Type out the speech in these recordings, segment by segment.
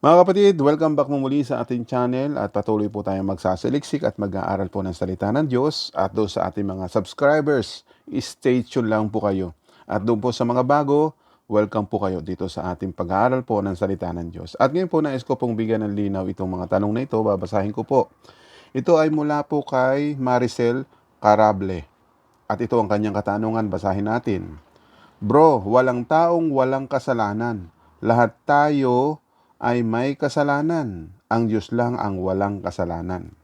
Mga kapatid, welcome back muli sa ating channel at patuloy po tayong magsasaliksik at mag-aaral po ng salita ng Diyos at doon sa ating mga subscribers, stay tuned lang po kayo. At doon po sa mga bago, welcome po kayo dito sa ating pag-aaral po ng salita ng Diyos. At ngayon po nais ko pong bigyan ng linaw itong mga tanong na ito, babasahin ko po. Ito ay mula po kay Maricel Carable. At ito ang kanyang katanungan, basahin natin. Bro, walang taong walang kasalanan. Lahat tayo ay may kasalanan. Ang Diyos lang ang walang kasalanan.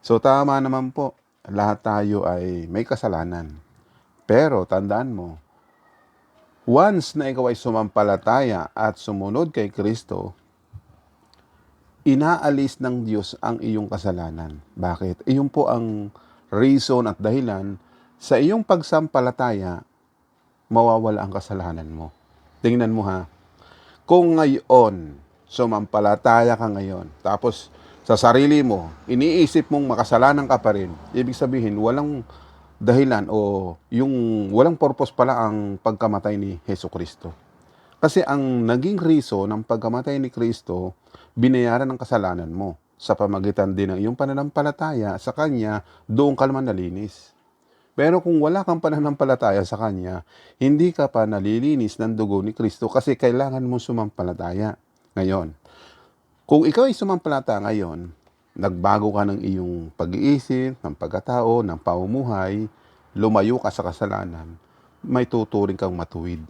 So tama naman po, lahat tayo ay may kasalanan. Pero tandaan mo, once na ikaw ay sumampalataya at sumunod kay Kristo, inaalis ng Diyos ang iyong kasalanan. Bakit? Iyon po ang reason at dahilan sa iyong pagsampalataya, mawawala ang kasalanan mo. Tingnan mo ha, kung ngayon, sumampalataya ka ngayon, tapos sa sarili mo, iniisip mong makasalanan ka pa rin, ibig sabihin, walang dahilan o yung walang purpose pala ang pagkamatay ni Heso Kristo. Kasi ang naging reason ng pagkamatay ni Kristo, binayaran ng kasalanan mo sa pamagitan din ng iyong pananampalataya sa Kanya, doon ka naman nalinis. Pero kung wala kang pananampalataya sa Kanya, hindi ka pa nalilinis ng dugo ni Kristo kasi kailangan mo sumampalataya ngayon. Kung ikaw ay sumampalataya ngayon, nagbago ka ng iyong pag-iisip, ng pagkatao, ng pamumuhay, lumayo ka sa kasalanan, may tuturing kang matuwid.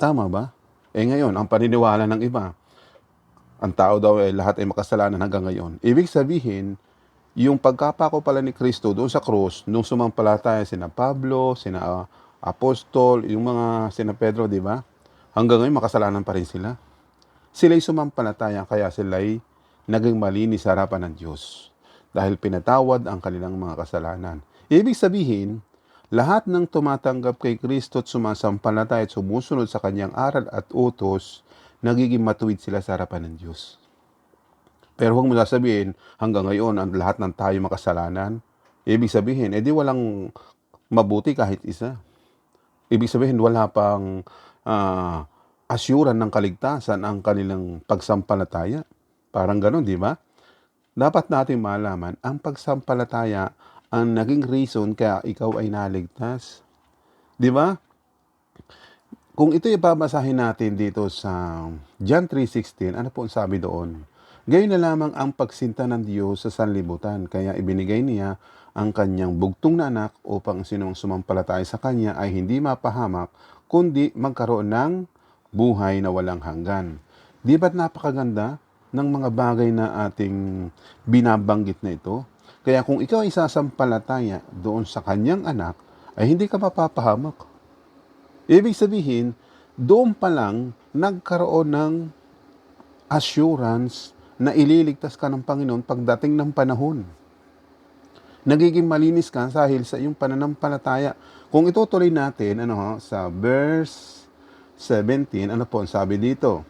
Tama ba? Eh ngayon, ang paniniwala ng iba, ang tao daw ay lahat ay makasalanan hanggang ngayon. Ibig sabihin, yung pagkapako pala ni Kristo doon sa krus, nung sumampalataya sina Pablo, sina uh, Apostol, yung mga sina Pedro, di ba? Hanggang ngayon makasalanan pa rin sila. Sila'y sumampalataya kaya sila'y naging malinis sa harapan ng Diyos dahil pinatawad ang kanilang mga kasalanan. Ibig sabihin, lahat ng tumatanggap kay Kristo at sumasampalataya at sumusunod sa kanyang aral at utos, nagiging matuwid sila sa harapan ng Diyos. Pero huwag mo sasabihin, hanggang ngayon, ang lahat ng tayo makasalanan. Ibig sabihin, edi walang mabuti kahit isa. Ibig sabihin, wala pang uh, asyuran ng kaligtasan ang kanilang pagsampalataya. Parang ganon, di ba? Dapat natin malaman, ang pagsampalataya ang naging reason kaya ikaw ay naligtas. Di ba? Kung ito ibabasahin natin dito sa John 3.16, ano po ang sabi doon? Gayon na lamang ang pagsinta ng Diyos sa sanlibutan, kaya ibinigay niya ang kanyang bugtong na anak upang sinong sumampalataya sa kanya ay hindi mapahamak, kundi magkaroon ng buhay na walang hanggan. Di ba't napakaganda ng mga bagay na ating binabanggit na ito? Kaya kung ikaw ay sasampalataya doon sa kanyang anak, ay hindi ka mapapahamak. Ibig sabihin, doon pa lang nagkaroon ng assurance na ililigtas ka ng Panginoon pagdating ng panahon. Nagiging malinis ka dahil sa iyong pananampalataya. Kung itutuloy natin ano, ha, sa verse 17, ano po ang sabi dito?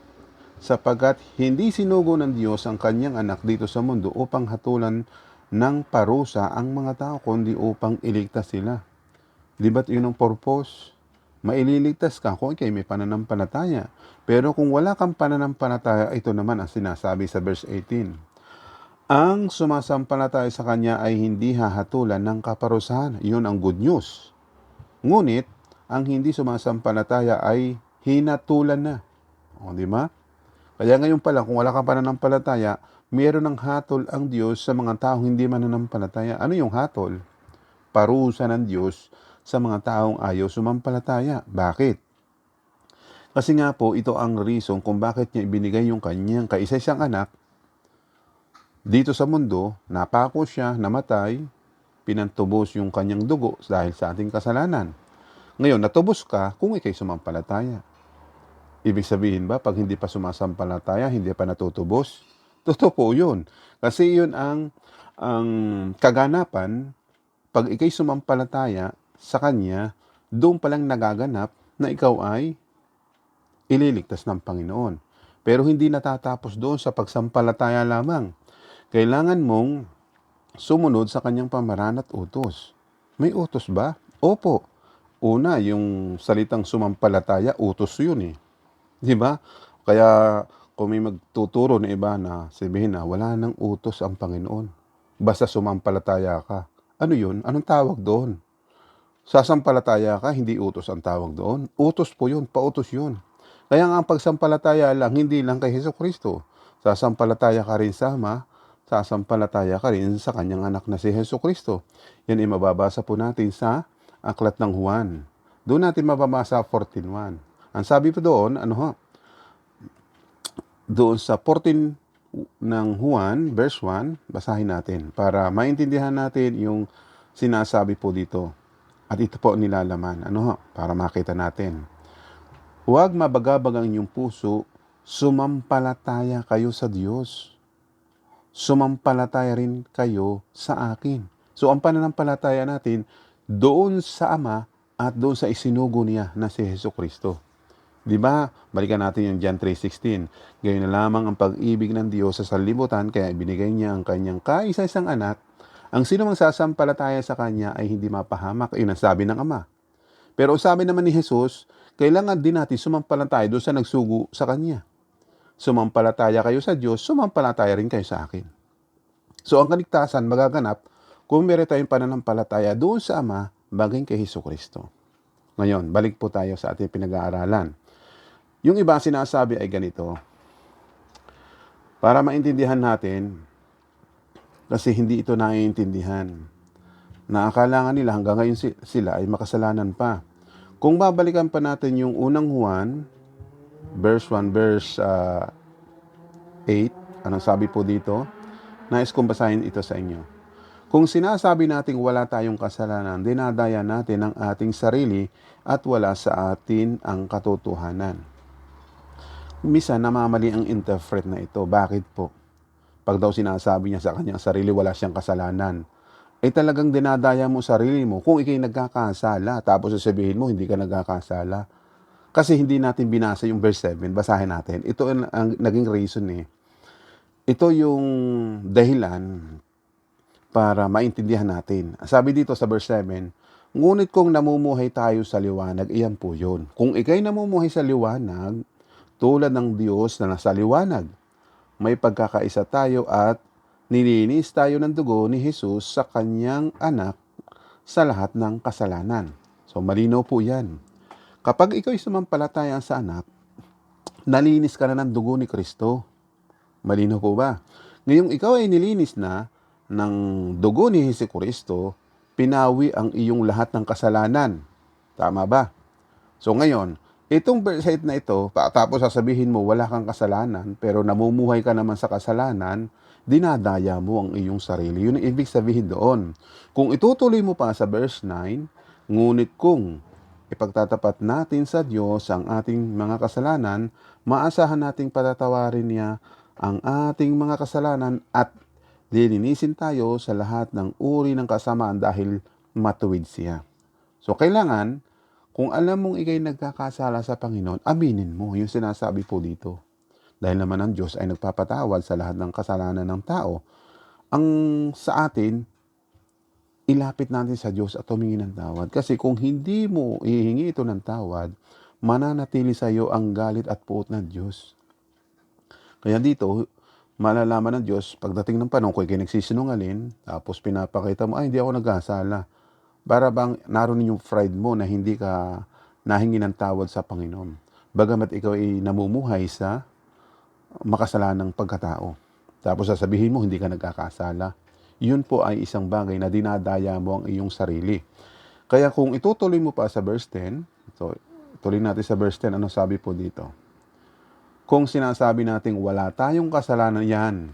Sapagkat hindi sinugo ng Diyos ang kanyang anak dito sa mundo upang hatulan ng parusa ang mga tao, kundi upang iligtas sila. Di ba't yun ang purpose? Maililigtas ka kung ikay may pananampalataya. Pero kung wala kang pananampalataya, ito naman ang sinasabi sa verse 18. Ang sumasampalataya sa Kanya ay hindi hahatulan ng kaparusahan. Yun ang good news. Ngunit, ang hindi sumasampalataya ay hinatulan na. O, di ba? Kaya ngayon pa lang, kung wala kang pananampalataya, meron ng hatol ang Diyos sa mga taong hindi mananampalataya. Ano yung hatol? Parusa ng Diyos sa mga taong ayaw sumampalataya. Bakit? Kasi nga po, ito ang reason kung bakit niya ibinigay yung kanyang kaisa-isang anak dito sa mundo, napako siya, namatay, pinantubos yung kanyang dugo dahil sa ating kasalanan. Ngayon, natubos ka kung ikay sumampalataya. Ibig sabihin ba, pag hindi pa sumasampalataya, hindi pa natutubos? Totoo po yun. Kasi yun ang, ang kaganapan, pag ikay sumampalataya, sa Kanya, doon palang nagaganap na ikaw ay ililigtas ng Panginoon. Pero hindi natatapos doon sa pagsampalataya lamang. Kailangan mong sumunod sa kanyang pamaraan at utos. May utos ba? Opo. Una, yung salitang sumampalataya, utos yun eh. Di ba? Kaya kung may magtuturo na iba na sabihin na wala nang utos ang Panginoon. Basta sumampalataya ka. Ano yun? Anong tawag doon? Sasampalataya ka, hindi utos ang tawag doon. Utos po yun, pautos yun. Kaya nga ang pagsampalataya lang, hindi lang kay Heso Kristo. Sasampalataya ka rin sa Ama, sasampalataya ka rin sa kanyang anak na si Heso Kristo. Yan ay mababasa po natin sa Aklat ng Juan. Doon natin mababasa 14.1. Ang sabi po doon, ano ho? Doon sa 14 ng Juan, verse 1, basahin natin para maintindihan natin yung sinasabi po dito. At ito po nilalaman. Ano ho? Para makita natin. Huwag mabagabag ang inyong puso, sumampalataya kayo sa Diyos. Sumampalataya rin kayo sa akin. So ang pananampalataya natin doon sa Ama at doon sa isinugo niya na si Heso Kristo. Di ba? Balikan natin yung John 3.16. Gayon na lamang ang pag-ibig ng Diyos sa sanlibutan, kaya ibinigay niya ang kanyang kaisa-isang anak. Ang sino mang sasampalataya sa kanya ay hindi mapahamak. Yun ang sabi ng Ama. Pero sabi naman ni Jesus, kailangan din natin sumampalataya doon sa nagsugo sa kanya. Sumampalataya kayo sa Diyos, sumampalataya rin kayo sa akin. So ang kaligtasan magaganap kung meron tayong pananampalataya doon sa Ama bagay kay Heso Kristo. Ngayon, balik po tayo sa ating pinag-aaralan. Yung iba sinasabi ay ganito. Para maintindihan natin, kasi hindi ito naiintindihan. Naakala nga nila hanggang ngayon si- sila ay makasalanan pa. Kung babalikan pa natin yung unang Juan, verse 1, verse ah, 8, anong sabi po dito? Nais kong basahin ito sa inyo. Kung sinasabi nating wala tayong kasalanan, dinadaya natin ang ating sarili at wala sa atin ang katotohanan. Misa namamali ang interpret na ito. Bakit po? Pag daw sinasabi niya sa kanyang sarili wala siyang kasalanan, ay talagang dinadaya mo sarili mo kung ikay nagkakasala tapos sasabihin mo hindi ka nagkakasala. Kasi hindi natin binasa yung verse 7, basahin natin. Ito ang, ang naging reason eh. Ito yung dahilan para maintindihan natin. Sabi dito sa verse 7, Ngunit kung namumuhay tayo sa liwanag, iyan po yun. Kung ikay namumuhay sa liwanag, tulad ng Diyos na nasa liwanag, may pagkakaisa tayo at nilinis tayo ng dugo ni Jesus sa kanyang anak sa lahat ng kasalanan. So malinaw po yan. Kapag ikaw ay sumampalataya sa anak, nalinis ka na ng dugo ni Kristo. Malinaw po ba? Ngayong ikaw ay nilinis na ng dugo ni Hesus Kristo, pinawi ang iyong lahat ng kasalanan. Tama ba? So ngayon, itong verse 8 na ito, tapos sasabihin mo wala kang kasalanan, pero namumuhay ka naman sa kasalanan, dinadaya mo ang iyong sarili. Yun ang ibig sabihin doon. Kung itutuloy mo pa sa verse 9, ngunit kung ipagtatapat natin sa Diyos ang ating mga kasalanan, maasahan nating patatawarin niya ang ating mga kasalanan at lilinisin tayo sa lahat ng uri ng kasamaan dahil matuwid siya. So, kailangan, kung alam mong ikay nagkakasala sa Panginoon, aminin mo yung sinasabi po dito. Dahil naman ang Diyos ay nagpapatawad sa lahat ng kasalanan ng tao. Ang sa atin, ilapit natin sa Diyos at humingi ng tawad. Kasi kung hindi mo ihingi ito ng tawad, mananatili sa iyo ang galit at puot ng Diyos. Kaya dito, malalaman ng Diyos, pagdating ng panahon, kung ikay nagsisinungalin, tapos pinapakita mo, ay, hindi ako nagkasala. Para bang naroon yung pride mo na hindi ka nahingi ng tawad sa Panginoon. Bagamat ikaw ay namumuhay sa makasalanang pagkatao. Tapos sasabihin mo, hindi ka nagkakasala. Yun po ay isang bagay na dinadaya mo ang iyong sarili. Kaya kung itutuloy mo pa sa verse 10, so, tuloy natin sa verse 10, ano sabi po dito? Kung sinasabi nating wala tayong kasalanan yan,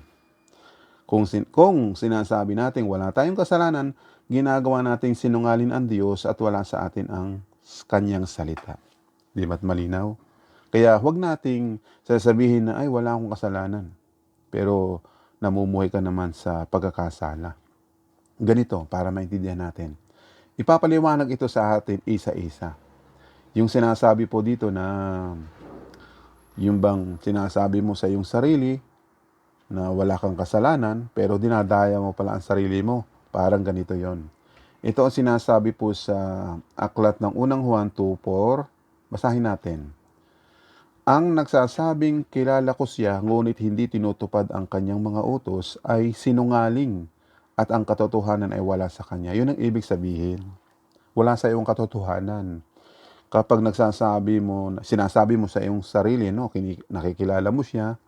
kung, sin- kung sinasabi nating wala tayong kasalanan, ginagawa nating sinungalin ang Diyos at wala sa atin ang kanyang salita. Di ba't malinaw? Kaya huwag nating sasabihin na, ay, wala akong kasalanan. Pero namumuhay ka naman sa pagkakasala. Ganito, para maintindihan natin. Ipapaliwanag ito sa atin isa-isa. Yung sinasabi po dito na yung bang sinasabi mo sa iyong sarili na wala kang kasalanan pero dinadaya mo pala ang sarili mo. Parang ganito yon. Ito ang sinasabi po sa aklat ng unang Juan 2.4. Basahin natin. Ang nagsasabing kilala ko siya ngunit hindi tinutupad ang kanyang mga utos ay sinungaling at ang katotohanan ay wala sa kanya. Yun ang ibig sabihin. Wala sa iyong katotohanan. Kapag nagsasabi mo, sinasabi mo sa iyong sarili, no, nakikilala mo siya,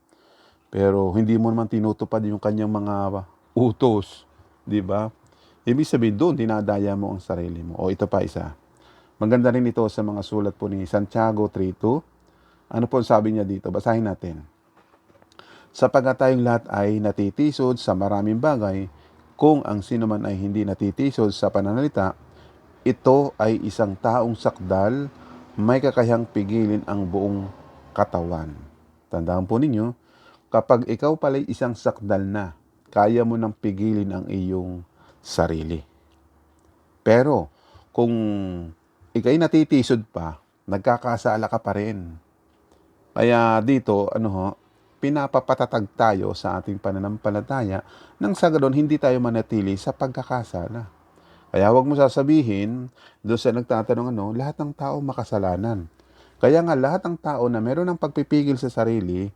pero hindi mo naman tinutupad yung kanyang mga utos, di ba? Ibig sabihin doon, dinadaya mo ang sarili mo. O ito pa isa. Maganda rin ito sa mga sulat po ni Santiago 3.2. Ano po ang sabi niya dito? Basahin natin. Sapagat tayong lahat ay natitisod sa maraming bagay, kung ang sino man ay hindi natitisod sa pananalita, ito ay isang taong sakdal, may kakayang pigilin ang buong katawan. Tandaan po ninyo, kapag ikaw pala'y isang sakdal na, kaya mo nang pigilin ang iyong sarili. Pero, kung ikay natitisod pa, nagkakasala ka pa rin. Kaya dito, ano ho, pinapapatatag tayo sa ating pananampalataya nang sa ganoon hindi tayo manatili sa pagkakasala. Kaya huwag mo sasabihin doon sa nagtatanong ano, lahat ng tao makasalanan. Kaya nga lahat ng tao na meron ng pagpipigil sa sarili,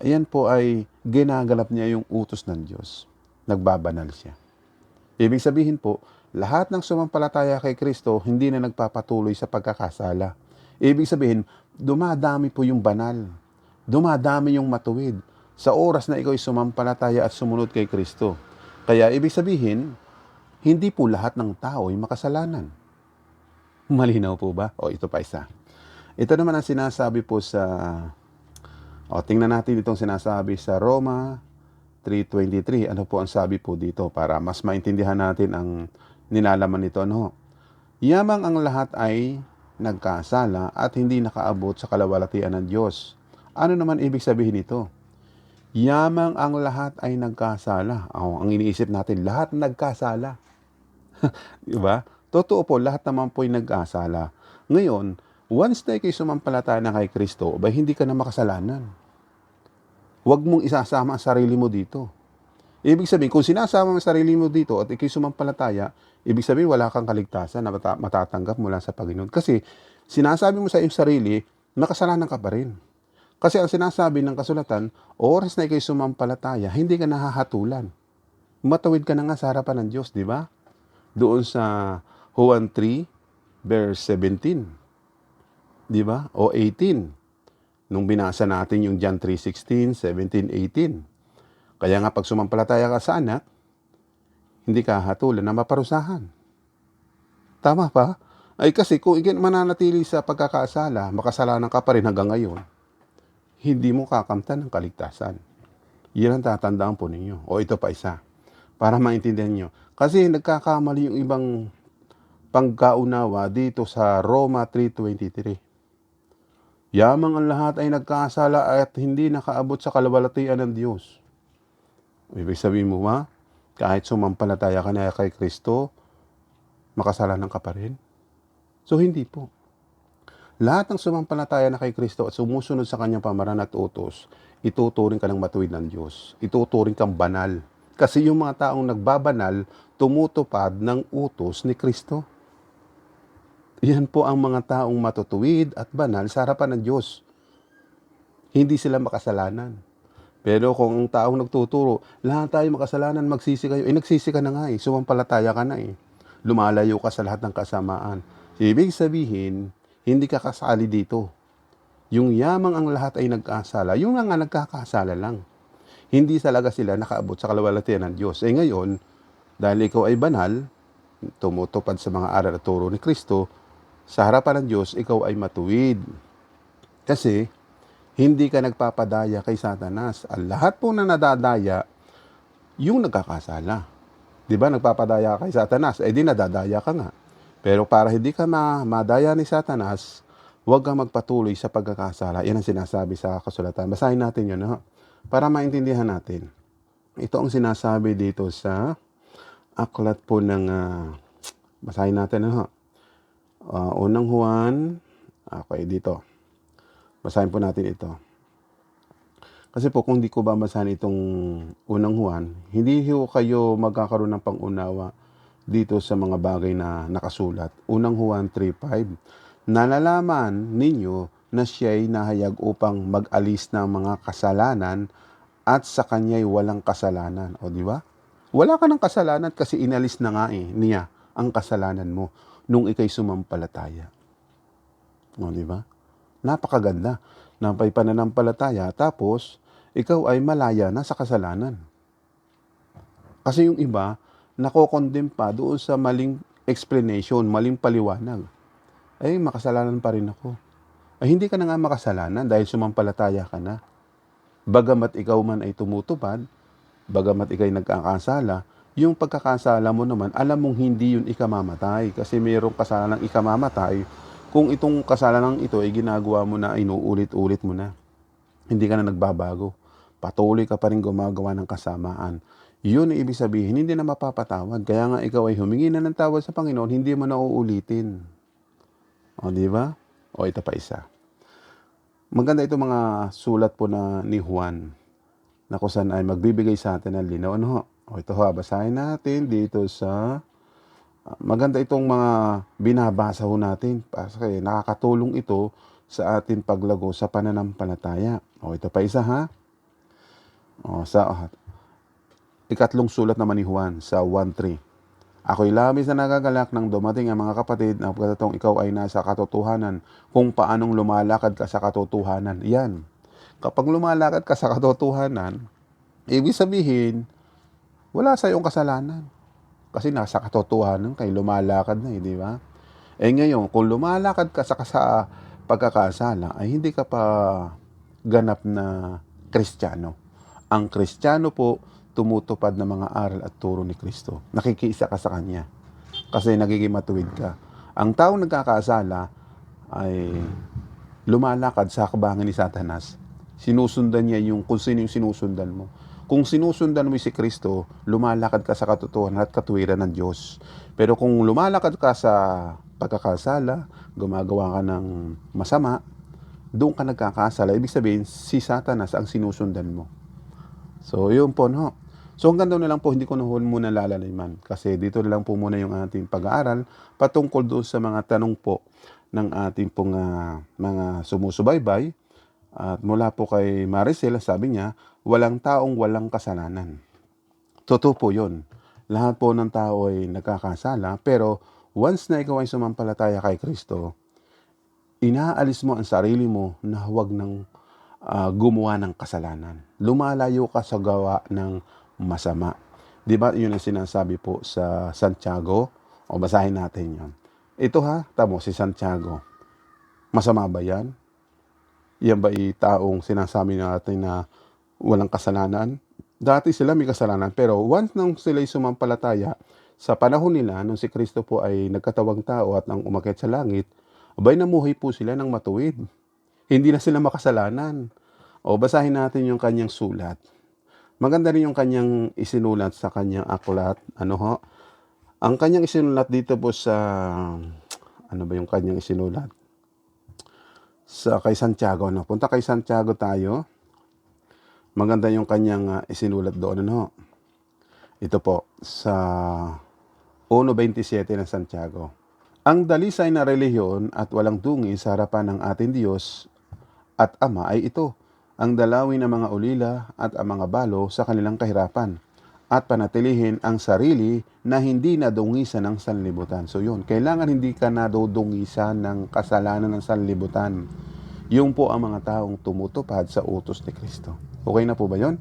ayan po ay ginagalap niya yung utos ng Diyos. Nagbabanal siya. Ibig sabihin po, lahat ng sumampalataya kay Kristo hindi na nagpapatuloy sa pagkakasala. Ibig sabihin, dumadami po yung banal. Dumadami yung matuwid sa oras na ikaw ay sumampalataya at sumunod kay Kristo. Kaya ibig sabihin, hindi po lahat ng tao ay makasalanan. Malinaw po ba? O ito pa isa. Ito naman ang sinasabi po sa... O tingnan natin itong sinasabi sa Roma 3.23. Ano po ang sabi po dito para mas maintindihan natin ang nilalaman nito. Ano? Yamang ang lahat ay nagkasala at hindi nakaabot sa kalawalatian ng Diyos. Ano naman ibig sabihin nito? Yamang ang lahat ay nagkasala. Oh, ang iniisip natin, lahat nagkasala. Di ba? Totoo po, lahat naman po ay nagkasala. Ngayon, once na ikay sumampalataya na kay Kristo, ba hindi ka na makasalanan. Huwag mong isasama ang sarili mo dito. Ibig sabihin, kung sinasama ang sarili mo dito at ikay sumampalataya, ibig sabihin wala kang kaligtasan na mata- matatanggap mula sa Panginoon. Kasi sinasabi mo sa iyong sarili, makasalanan ka pa rin. Kasi ang sinasabi ng kasulatan, oras na ikay sumampalataya, hindi ka nahahatulan. Matawid ka na nga sa harapan ng Diyos, di ba? Doon sa Juan 3, verse 17. Di ba? O 18. Nung binasa natin yung John 3.16, 17, 18. Kaya nga pag sumampalataya ka sa anak, hindi ka hatulan na maparusahan. Tama pa? Ay kasi kung ikay mananatili sa pagkakasala, makasalanan ka pa rin hanggang ngayon, hindi mo kakamtan ng kaligtasan. Yan ang tatandaan po ninyo. O ito pa isa, para maintindihan nyo. Kasi nagkakamali yung ibang pagkaunawa dito sa Roma 3.23. Yamang ang lahat ay nagkasala at hindi nakaabot sa kalawalatian ng Diyos. Ibig sabihin mo ba, kahit sumampalataya ka na kay Kristo, makasalanan ka pa rin? So hindi po. Lahat ng sumampalataya na kay Kristo at sumusunod sa kanyang pamaran at utos, ituturing ka ng matuwid ng Diyos. Ituturing kang banal. Kasi yung mga taong nagbabanal, tumutupad ng utos ni Kristo. Yan po ang mga taong matutuwid at banal sa harapan ng Diyos. Hindi sila makasalanan. Pero kung ang taong nagtuturo, lahat tayo makasalanan, magsisi kayo. Eh, nagsisi ka na nga eh. Sumampalataya ka na eh. Lumalayo ka sa lahat ng kasamaan. Ibig sabihin, hindi ka kasali dito. Yung yamang ang lahat ay nagkasala, yung nga nagkakasala lang. Hindi talaga sila nakaabot sa kalawalatian ng Diyos. Eh ngayon, dahil ikaw ay banal, tumutupad sa mga aral at turo ni Kristo, sa harapan ng Diyos, ikaw ay matuwid. Kasi, hindi ka nagpapadaya kay Satanas. Ang lahat po na nadadaya, yung nagkakasala. Di ba, nagpapadaya kay Satanas, eh di nadadaya ka nga. Pero para hindi ka ma madaya ni Satanas, huwag kang magpatuloy sa pagkakasala. Yan ang sinasabi sa kasulatan. Basahin natin yun, ha? para maintindihan natin. Ito ang sinasabi dito sa aklat po ng, uh, basahin natin, ha? Uh, unang Juan, okay, dito. Basahin po natin ito. Kasi po kung di ko ba basahin itong unang Juan, hindi ho kayo magkakaroon ng pangunawa dito sa mga bagay na nakasulat. Unang Juan 3.5, Nalalaman ninyo na siya'y nahayag upang mag-alis ng mga kasalanan at sa kanya'y walang kasalanan. O di ba? Wala ka ng kasalanan kasi inalis na nga eh niya ang kasalanan mo nung ikay sumampalataya. O di ba? Napakaganda. Napay pananampalataya tapos ikaw ay malaya na sa kasalanan. Kasi yung iba, nakokondem pa doon sa maling explanation, maling paliwanag. Ay, makasalanan pa rin ako. Ay, hindi ka na nga makasalanan dahil sumampalataya ka na. Bagamat ikaw man ay tumutupad, bagamat ikay nagkakasala, yung pagkakasala mo naman, alam mong hindi yun ikamamatay. Kasi mayroong kasalanan ikamamatay kung itong kasalanan ito ay ginagawa mo na, inuulit-ulit mo na. Hindi ka na nagbabago. Patuloy ka pa rin gumagawa ng kasamaan. Yun ang ibig sabihin, hindi na mapapatawad. Kaya nga ikaw ay humingi na ng tawad sa Panginoon, hindi mo na uulitin. O, di ba? O, ito pa isa. Maganda ito mga sulat po na ni Juan na kung saan ay magbibigay sa atin ng linaw. Ano ho? O, ito ho, basahin natin dito sa... ah, maganda itong mga binabasa ho natin kasi nakakatulong ito sa atin paglago sa pananampalataya. O, ito pa isa ha. O, sa ah, ikatlong sulat naman ni Juan sa 1.3. Ako'y labis na nagagalak nang dumating ang mga kapatid na pagkatong ikaw ay nasa katotohanan kung paanong lumalakad ka sa katotohanan. Yan. Kapag lumalakad ka sa katotohanan, ibig sabihin, wala sa iyong kasalanan. Kasi nasa katotohanan kay lumalakad na eh, di ba? Eh ngayon, kung lumalakad ka sa, sa pagkakasala, ay hindi ka pa ganap na kristyano. Ang kristyano po, tumutupad ng mga aral at turo ni Kristo. Nakikiisa ka sa Kanya. Kasi nagiging matuwid ka. Ang taong nagkakasala ay lumalakad sa kabangan ni Satanas. Sinusundan niya yung kung sino yung sinusundan mo. Kung sinusundan mo si Kristo, lumalakad ka sa katotohanan at katuwiran ng Diyos. Pero kung lumalakad ka sa pagkakasala, gumagawa ka ng masama, doon ka nagkakasala. Ibig sabihin, si Satanas ang sinusundan mo. So, yun po, no? So, hanggang doon na lang po, hindi ko na ho muna lalaliman. Kasi dito na lang po muna yung ating pag-aaral patungkol doon sa mga tanong po ng ating pong ah, mga sumusubaybay. At mula po kay Maricel, sabi niya, walang taong walang kasalanan. Totoo po yun. Lahat po ng tao ay nagkakasala, pero once na ikaw ay sumampalataya kay Kristo, inaalis mo ang sarili mo na huwag ng ah, gumawa ng kasalanan. Lumalayo ka sa gawa ng masama. Di ba yun ang sinasabi po sa Santiago? O basahin natin yon. Ito ha, tamo si Santiago. Masama ba yan? Yan ba ay taong sinasabi natin na walang kasalanan? Dati sila may kasalanan, pero once nang sila'y sumampalataya, sa panahon nila, nung si Kristo po ay nagkatawang tao at nang umakyat sa langit, abay namuhay po sila ng matuwid. Hindi na sila makasalanan. O basahin natin yung kanyang sulat. Maganda rin yung kanyang isinulat sa kanyang aklat. Ano ho? Ang kanyang isinulat dito po sa... Ano ba yung kanyang isinulat? Sa kay Santiago. No? Punta kay Santiago tayo. Maganda yung kanyang ah, isinulat doon. Ano? Ito po. Sa 1.27 ng Santiago. Ang dalisay na relihiyon at walang tungi sa harapan ng ating Diyos at Ama ay ito, ang dalawin ng mga ulila at ang mga balo sa kanilang kahirapan at panatilihin ang sarili na hindi nadungisan ng sanlibutan. So yun, kailangan hindi ka nadudungisan ng kasalanan ng sanlibutan. Yung po ang mga taong tumutupad sa utos ni Kristo. Okay na po ba yon?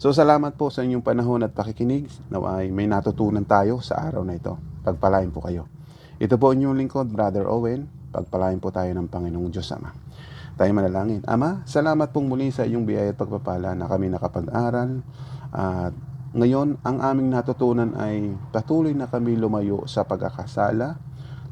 So salamat po sa inyong panahon at pakikinig. Naway may natutunan tayo sa araw na ito. Pagpalain po kayo. Ito po inyong lingkod, Brother Owen. Pagpalain po tayo ng Panginoong Diyos Ama. Tayo manalangin. Ama, salamat pong muli sa iyong biyaya at pagpapala na kami nakapag-aral. At ngayon, ang aming natutunan ay patuloy na kami lumayo sa pagkakasala.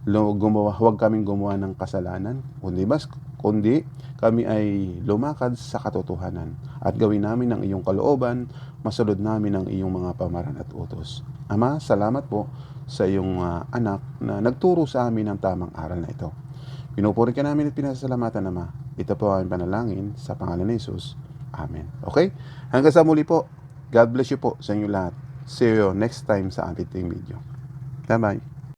Gumawa, huwag kaming gumawa ng kasalanan. Kundi mas, kundi kami ay lumakad sa katotohanan at gawin namin ang iyong kalooban, masunod namin ang iyong mga pamaran at utos. Ama, salamat po sa iyong ah, anak na nagturo sa amin ng tamang aral na ito. Pinupuri ka namin at pinasasalamatan, Ama. Ito po ang panalangin sa pangalan ni Jesus. Amen. Okay? Hanggang sa muli po. God bless you po sa inyo lahat. See you next time sa ating video. Bye-bye.